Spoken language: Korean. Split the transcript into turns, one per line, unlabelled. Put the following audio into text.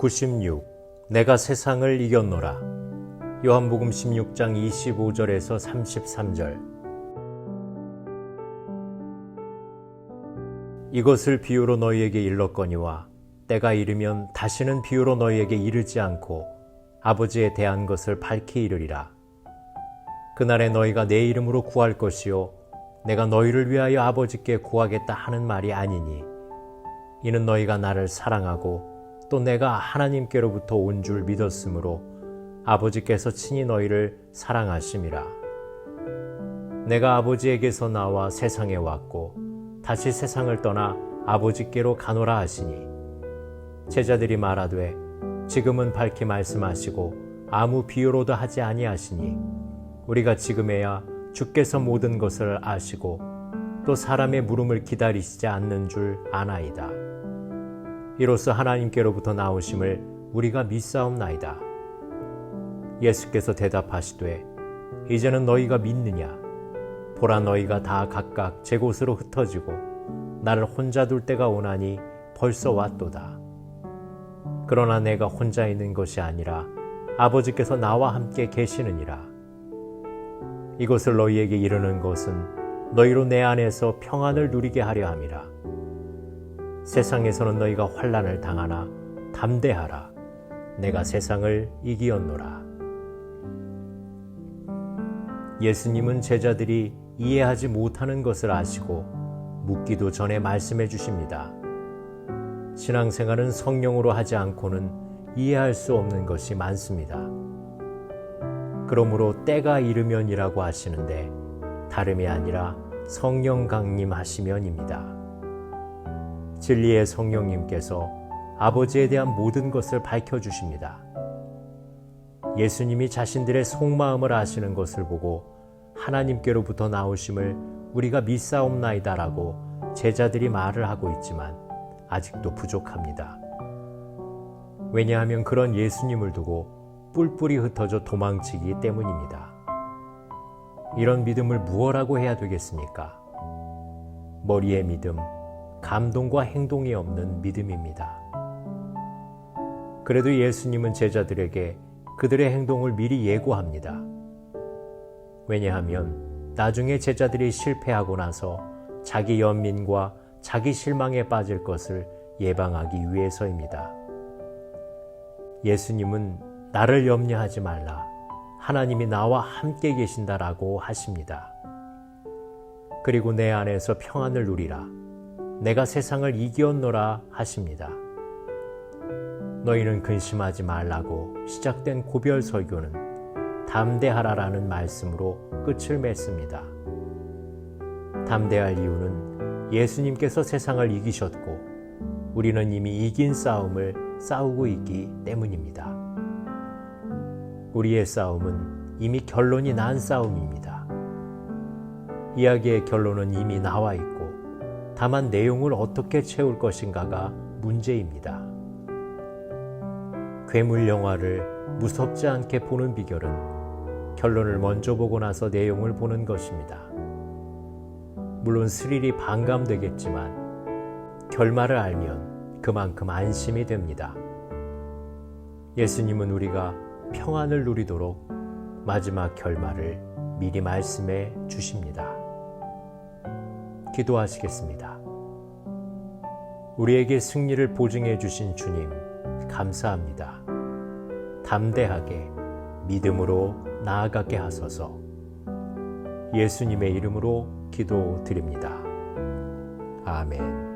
96 내가 세상을 이겼노라. 요한복음 16장 25절에서 33절. 이것을 비유로 너희에게 일렀거니와 때가 이르면 다시는 비유로 너희에게 이르지 않고 아버지에 대한 것을 밝히 이르리라. 그날에 너희가 내 이름으로 구할 것이요 내가 너희를 위하여 아버지께 구하겠다 하는 말이 아니니 이는 너희가 나를 사랑하고 또 내가 하나님께로부터 온 줄 믿었으므로 아버지께서 친히 너희를 사랑하심이라. 내가 아버지에게서 나와 세상에 왔고 다시 세상을 떠나 아버지께로 가노라 하시니 제자들이 말하되 지금은 밝히 말씀하시고 아무 비유로도 하지 아니하시니 우리가 지금에야 주께서 모든 것을 아시고 또 사람의 물음을 기다리시지 않는 줄 아나이다. 이로써 하나님께로부터 나오심을 우리가 믿사옵나이다. 예수께서 대답하시되 이제는 너희가 믿느냐 보라 너희가 다 각각 제 곳으로 흩어지고 나를 혼자 둘 때가 오나니 벌써 왔도다. 그러나 내가 혼자 있는 것이 아니라 아버지께서 나와 함께 계시느니라. 이것을 너희에게 이르는 것은 너희로 내 안에서 평안을 누리게 하려 함이라. 세상에서는 너희가 환란을 당하나 담대하라. 내가 세상을 이기었노라. 예수님은 제자들이 이해하지 못하는 것을 아시고 묻기도 전에 말씀해 주십니다. 신앙생활은 성령으로 하지 않고는 이해할 수 없는 것이 많습니다. 그러므로 때가 이르면이라고 하시는데 다름이 아니라 성령 강림하시면입니다. 진리의 성령님께서 아버지에 대한 모든 것을 밝혀주십니다. 예수님이 자신들의 속마음을 아시는 것을 보고 하나님께로부터 나오심을 우리가 믿사옵나이다라고 제자들이 말을 하고 있지만 아직도 부족합니다. 왜냐하면 그런 예수님을 두고 뿔뿔이 흩어져 도망치기 때문입니다. 이런 믿음을 무엇라고 해야 되겠습니까? 머리의 믿음, 감동과 행동이 없는 믿음입니다. 그래도 예수님은 제자들에게 그들의 행동을 미리 예고합니다. 왜냐하면 나중에 제자들이 실패하고 나서 자기 연민과 자기 실망에 빠질 것을 예방하기 위해서입니다. 예수님은 나를 염려하지 말라. 하나님이 나와 함께 계신다라고 하십니다. 그리고 내 안에서 평안을 누리라. 내가 세상을 이기었노라 하십니다. 너희는 근심하지 말라고 시작된 고별 설교는 담대하라라는 말씀으로 끝을 맺습니다. 담대할 이유는 예수님께서 세상을 이기셨고 우리는 이미 이긴 싸움을 싸우고 있기 때문입니다. 우리의 싸움은 이미 결론이 난 싸움입니다. 이야기의 결론은 이미 나와 있고 다만 내용을 어떻게 채울 것인가가 문제입니다. 괴물 영화를 무섭지 않게 보는 비결은 결론을 먼저 보고 나서 내용을 보는 것입니다. 물론 스릴이 반감되겠지만 결말을 알면 그만큼 안심이 됩니다. 예수님은 우리가 평안을 누리도록 마지막 결말을 미리 말씀해 주십니다. 기도하시겠습니다. 우리에게 승리를 보증해 주신 주님, 감사합니다. 담대하게 믿음으로 나아가게 하소서 예수님의 이름으로 기도드립니다. 아멘.